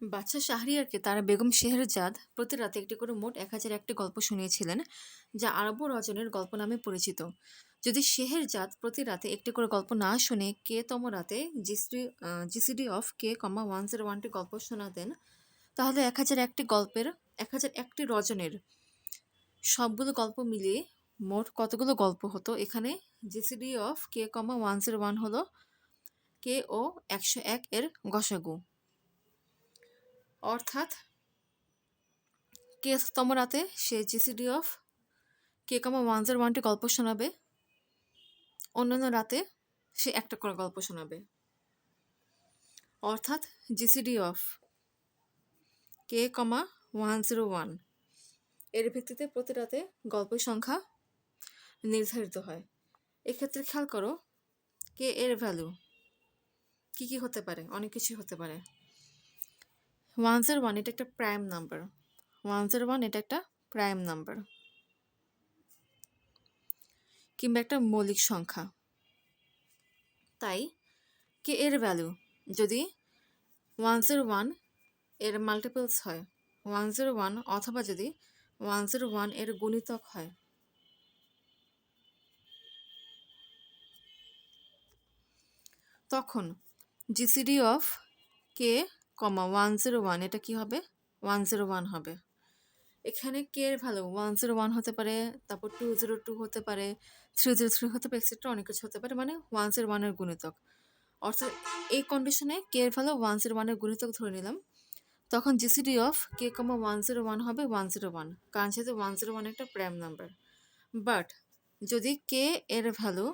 বাদশাহ শাহরিয়ারকে তারা বেগম শেহরজাদ প্রতি রাতে একটি করে মোট এক হাজার একটি গল্প শুনিয়েছিলেন, যা আরব্য রজনের গল্প নামে পরিচিত। যদি শেহরজাদ প্রতি রাতে একটি করে গল্প না শুনে কে তম রাতে GCD GCD of K comma one zero ওয়ানটি গল্প শোনাতেন, তাহলে এক হাজার একটি গল্পের, এক হাজার একটি রজনের সবগুলো গল্প মিলিয়ে মোট কতগুলো গল্প হতো? এখানে GCD of K comma one zero one হলো কে ও একশো এক এর গসাগু অর্থাৎ তম রাতে সে GCD of K comma one zero ওয়ানটি গল্প শোনাবে। অন্যান্য রাতে সে একটা করে গল্প শোনাবে। অর্থাৎ GCD of K comma one zero ওয়ানের ভিত্তিতে প্রতি রাতে গল্পের সংখ্যা নির্ধারিত হয়। এক্ষেত্রে খেয়াল করো কে এর ভ্যালু কী কী হতে পারে? অনেক কিছুই হতে পারে। ওয়ান জিরো ওয়ান এটা একটা prime number. One zero one এটা একটা প্রাইম নাম্বার। কিংবা একটা মৌলিক সংখ্যা। তাই কে এর ভ্যালু যদি ওয়ান জিরো ওয়ানের মাল্টিপলস হয়, ওয়ান জিরো ওয়ান অথবা যদি ওয়ান জিরো ওয়ানের গুণিতক হয়। তখন GCD of K comma, one zero one, এটা কি হবে? ওয়ান জিরো ওয়ান হবে। এখানে কে এর ভ্যালু ওয়ান জিরো ওয়ান হতে পারে, তারপর টু জিরো টু হতে পারে, থ্রি জিরো থ্রি হতে পারে এক্সেট্রা অনেক কিছু হতে পারে মানে ওয়ান জিরো ওয়ানের গুণিতক। অর্থাৎ এই কন্ডিশনে কে এর ভ্যালু ওয়ান জিরো ওয়ানের গুণিতক ধরে নিলাম। তখন GCD of K comma, one zero one হবে, ওয়ান জিরো ওয়ান। কারণ যেহেতু ওয়ান জিরো ওয়ান একটা প্রাইম নাম্বার বাট যদি কে এর ভ্যালু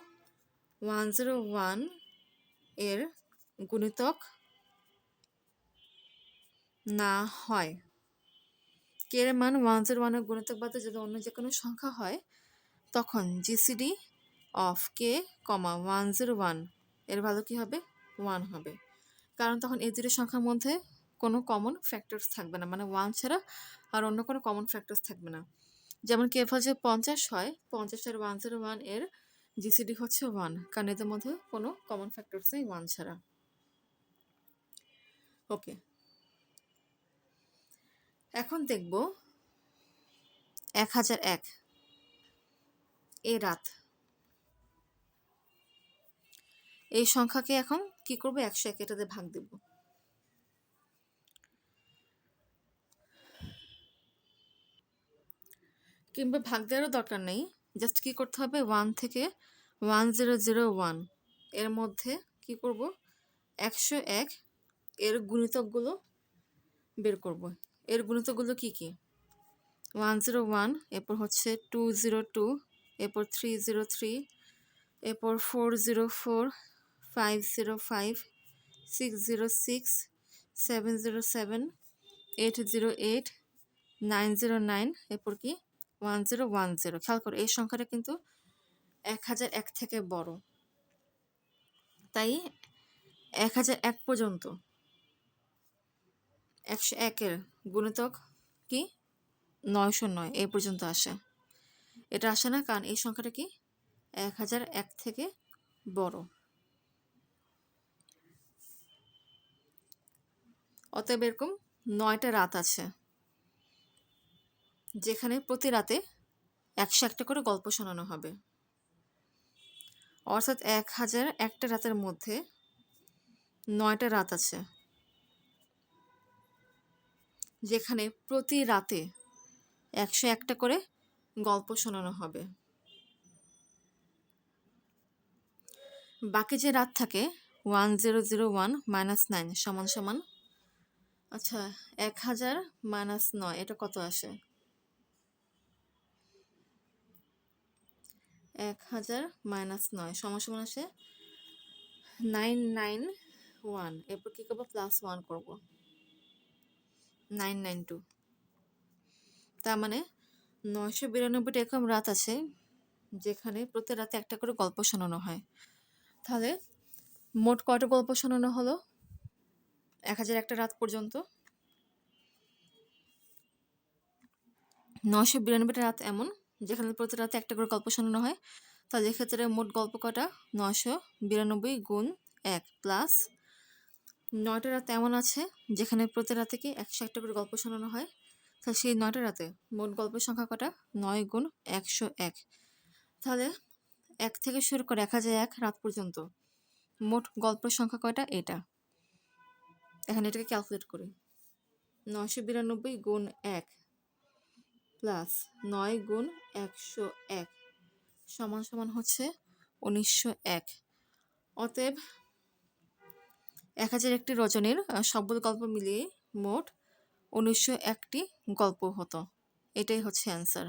ওয়ান জিরো ওয়ানের গুণিতক না হয়। কে এর মান ওয়ান জিরো ওয়ানের গুণিতক বাদে যদি অন্য যে কোনো সংখ্যা হয়, তখন GCD of K comma one zero ওয়ানের ভালো কী হবে? ওয়ান হবে। কারণ তখন এই দুটো সংখ্যার মধ্যে কোনো কমন ফ্যাক্টরস থাকবে না। মানে ওয়ান ছাড়া আর অন্য কোনো কমন ফ্যাক্টরস থাকবে না। যেমন কে ফল যে পঞ্চাশ হয়, পঞ্চাশ আর ওয়ান জিরো ওয়ানের জিসিডি হচ্ছে ওয়ান কারণ এদের মধ্যে কোনো কমন ফ্যাক্টরস নেই ওয়ান ছাড়া। ওকে এখন দেখব। এক হাজার এক। এ রাত। এই সংখ্যাকে এখন কি করব? একশো এক, এটাতে ভাগ দেব। কিংবা ভাগ দেওয়ারও দরকার নেই। জাস্ট কি করতে হবে? ওয়ান থেকে ওয়ান জিরো জিরো ওয়ান। এর মধ্যে কি করব? একশো এক এর গুণিতকগুলো বের করব। এর গুণিতকগুলো কি কি? ওয়ান জিরো ওয়ান, এরপর হচ্ছে টু জিরো টু, এরপর থ্রি জিরো থ্রি, এরপর four zero four, five zero five, six zero six, seven zero seven, eight zero eight, nine zero nine, এরপর কি? One zero one zero. খেয়াল করো, এই সংখ্যাটা কিন্তু এক হাজার এক থেকে বড়। তাই এক হাজার এক পর্যন্ত, একশো একের গুণিতক কি? নয়শো নয় এই পর্যন্ত আসে। এটা আসে না, কারণ এই সংখ্যাটা কি? এক হাজার এক থেকে বড়। অতএব এরকম নয়টা রাত আছে, যেখানে প্রতি রাতে একশো একটা করে গল্প শোনানো হবে। অর্থাৎ এক হাজার একটা রাতের মধ্যে নয়টা রাত আছে। যেখানে প্রতি রাতে একশো একটা করে গল্প শোনানো হবে। বাকি যে রাত থাকে one zero zero one minus nine সমান সমান আচ্ছা এক হাজার মাইনাস নয়, এটা কত আসে? এক হাজার মাইনাস নয় সমান সমান আসে নাইন নাইন ওয়ান এরপর কী করব? প্লাস ওয়ান করব। Nine nine two. তার মানে নয়শো বিরানব্বইটা এরকম রাত আছে, যেখানে প্রতি রাতে একটা করে গল্প শোনানো হয়। তাহলে মোট কয়টা গল্প শোনানো হলো? এক হাজার একটা রাত পর্যন্ত। নয়শো বিরানব্বইটা রাত এমন, যেখানে প্রতি রাতে একটা করে গল্প শোনানো হয়। তাহলে এক্ষেত্রে মোট গল্প কটা নয়শো বিরানব্বই গুণ এক প্লাস নয়টা রাত এমন আছে, যেখানে প্রতি রাতে কি একশো একটা করে গল্প শোনানো হয়? তাহলে সেই নয়টা রাতে মোট গল্পের সংখ্যা কটা? নয় গুণ একশো এক। তাহলে এক থেকে শুরু করে এক হাজার এক রাত পর্যন্ত মোট গল্পের সংখ্যা কয়টা? এটা। এখন এটাকে ক্যালকুলেট করি। নয়শো বিরানব্বই গুণ এক প্লাস নয় গুণ একশো এক সমান সমান হচ্ছে উনিশশো এক। অতএব এক হাজার একটি রজনীর সবল গল্প মিলিয়ে মোট উনিশশো একটি গল্প হতো। এটাই হচ্ছে অ্যান্সার